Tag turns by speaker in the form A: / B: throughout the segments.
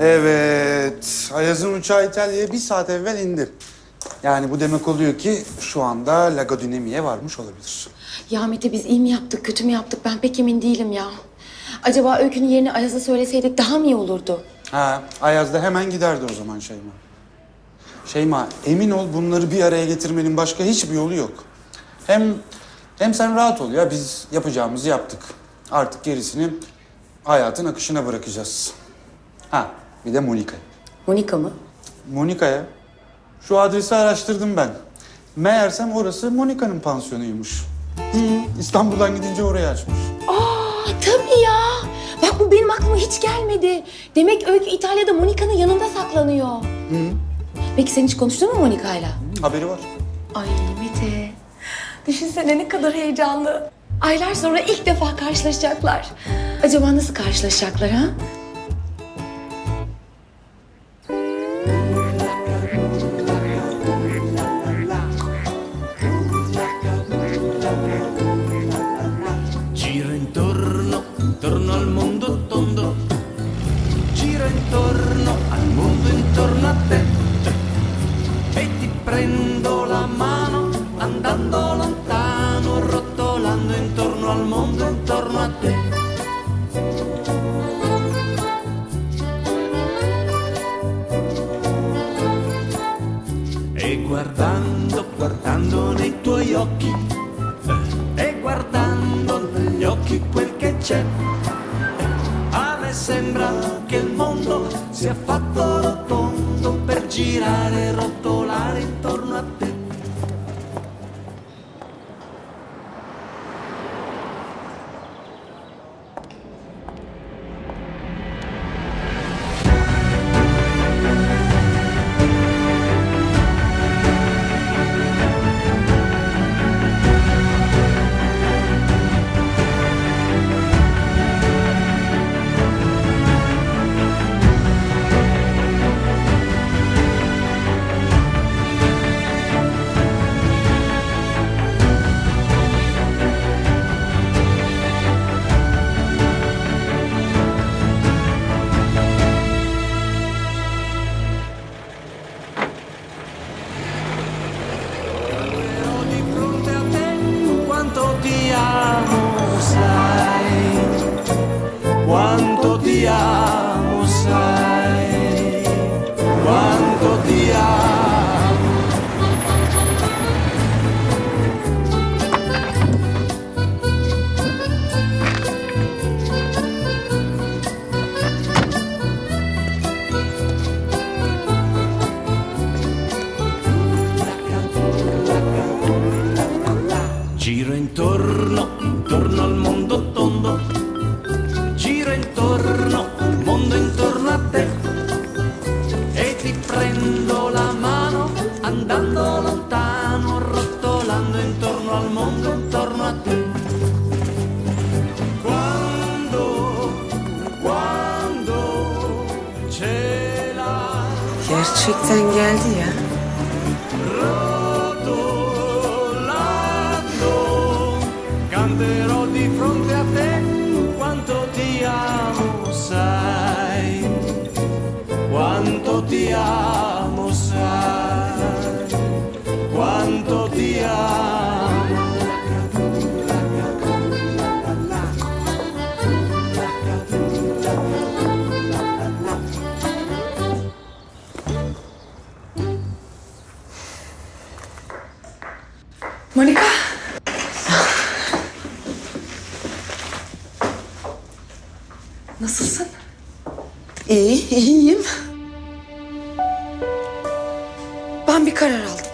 A: Evet, Ayaz'ın uçağı İtalya'ya bir saat evvel indi. Yani bu demek oluyor ki şu anda Lagodinemi'ye varmış olabilir.
B: Ya Mete biz iyi mi yaptık, kötü mü yaptık ben pek emin değilim ya. Acaba Öykü'nün yerini Ayaz'a söyleseydik daha mı iyi olurdu?
A: Ha, Ayaz da hemen giderdi o zaman Şeyma. Şeyma, emin ol bunları bir araya getirmenin başka hiçbir yolu yok. Hem hem sen rahat ol ya, biz yapacağımızı yaptık. Artık gerisini hayatın akışına bırakacağız. Ha, bir de Monika.
B: Monika mı?
A: Monika'ya. Şu adresi araştırdım ben. Meğersem orası Monika'nın pansiyonuymuş. Hı, İstanbul'dan gidince oraya açmış.
B: Aa tabii ya. Bak bu benim aklıma hiç gelmedi. Demek Öykü İtalya'da Monika'nın yanında saklanıyor. Peki sen hiç konuştun mu Monika'yla?
A: Haberi var.
B: Ay Mete. Düşünsene ne kadar heyecanlı. Aylar sonra ilk defa karşılaşacaklar. Acaba nasıl karşılaşacaklar ha?
C: Guardando, nei tuoi occhi e guardando negli occhi quel che c'è. A me sembra che il mondo sia fatto rotondo per girare e rotolare intorno a te.
D: Gerçekten geldi ya.
C: canterò di fronte a te quanto ti amo sai. Quanto ti amo sai. Quanto ti amo
B: Nasılsın?
D: İyi, iyiyim.
B: Ben bir karar aldım.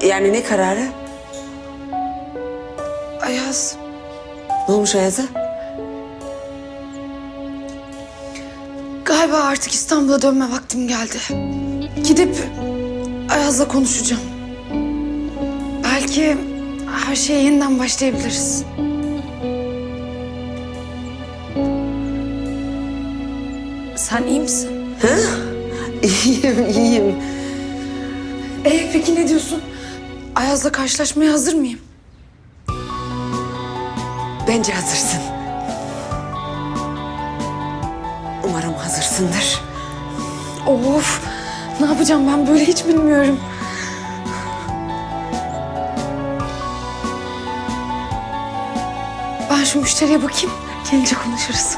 D: E, Yani ne kararı?
B: Ayaz,
D: Ne olmuş Ayaz'a?
B: galiba artık İstanbul'a dönme vaktim geldi. Gidip Ayaz'la konuşacağım. Belki her şeye yeniden başlayabiliriz. Sen iyi misin?
D: İyiyim, iyiyim.
B: Ee, peki ne diyorsun? Ayaz'la karşılaşmaya hazır mıyım?
D: Bence hazırsın. Umarım hazırsındır.
B: Of! Ne yapacağım ben böyle hiç bilmiyorum. Ben şu müşteriye bakayım. Gelince konuşuruz.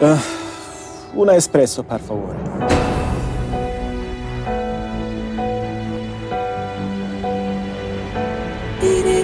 E: Una espresso, per favore.
F: Yine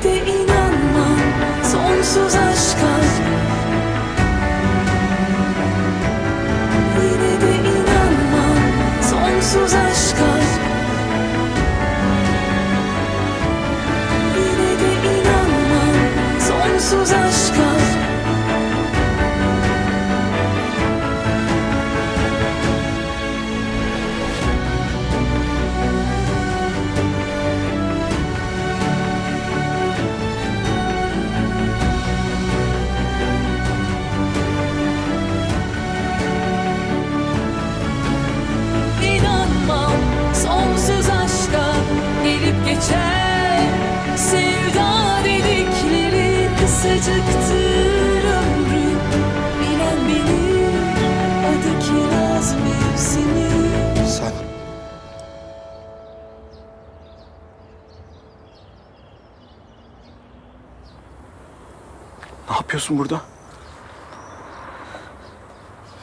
E: yapıyorsun burada?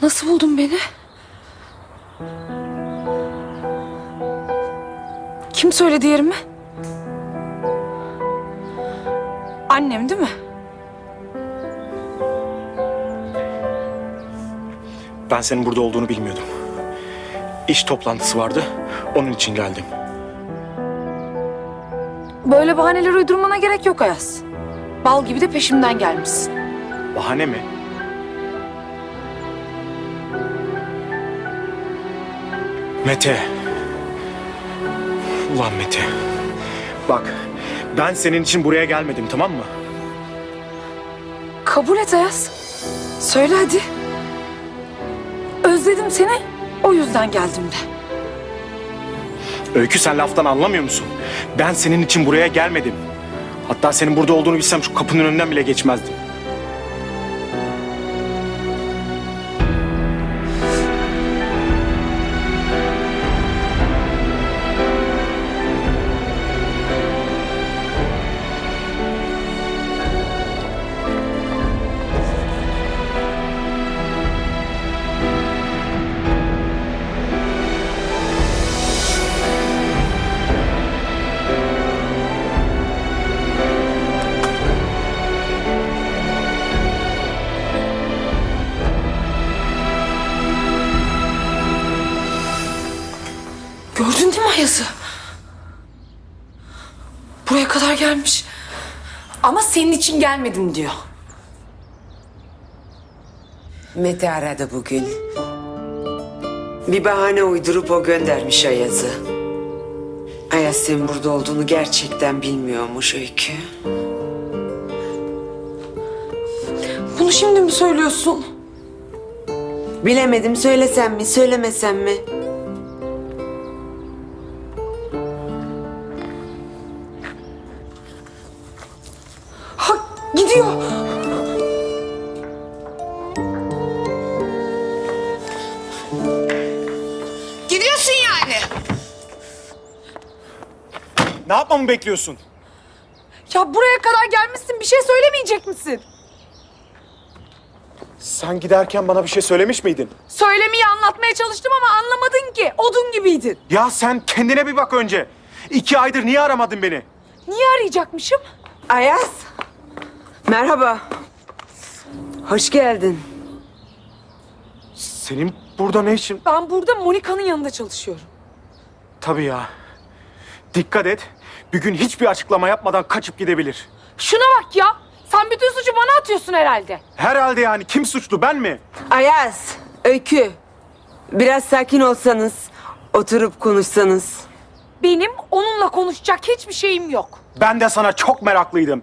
B: Nasıl buldun beni? Kim söyledi yerimi? Annem değil mi?
E: Ben senin burada olduğunu bilmiyordum. İş toplantısı vardı. Onun için geldim.
B: Böyle bahaneler uydurmana gerek yok Ayaz. Bal gibi de peşimden gelmişsin.
E: Bahane mi? Mete. Ulan Mete. Bak, ben senin için buraya gelmedim tamam mı?
B: Kabul et Ayaz. Söyle hadi. Özledim seni. O yüzden geldim de.
E: Öykü sen laftan anlamıyor musun? Ben senin için buraya gelmedim. Hatta senin burada olduğunu bilsem şu kapının önünden bile geçmezdim.
B: Ayaz'ı? Buraya kadar gelmiş. Ama senin için gelmedim diyor.
D: Mete aradı bugün. Bir bahane uydurup o göndermiş Ayaz'ı. Ayaz senin burada olduğunu gerçekten bilmiyormuş Öykü.
B: Bunu şimdi mi söylüyorsun?
D: Bilemedim söylesem mi söylemesem mi?
B: Gidiyor. Gidiyorsun yani.
E: Ne yapmamı bekliyorsun?
B: Ya buraya kadar gelmişsin bir şey söylemeyecek misin?
E: Sen giderken bana bir şey söylemiş miydin?
B: Söylemeyi anlatmaya çalıştım ama anlamadın ki. Odun gibiydin.
E: Ya sen kendine bir bak önce. İki aydır niye aramadın beni?
B: Niye arayacakmışım?
D: Ayaz. Merhaba. Hoş geldin.
E: Senin burada ne işin?
B: Ben burada Monika'nın yanında çalışıyorum.
E: Tabii ya. Dikkat et. Bir gün hiçbir açıklama yapmadan kaçıp gidebilir.
B: Şuna bak ya. Sen bütün suçu bana atıyorsun herhalde.
E: Herhalde yani kim suçlu ben mi?
D: Ayaz, Öykü. Biraz sakin olsanız, oturup konuşsanız.
B: Benim onunla konuşacak hiçbir şeyim yok.
E: Ben de sana çok meraklıydım.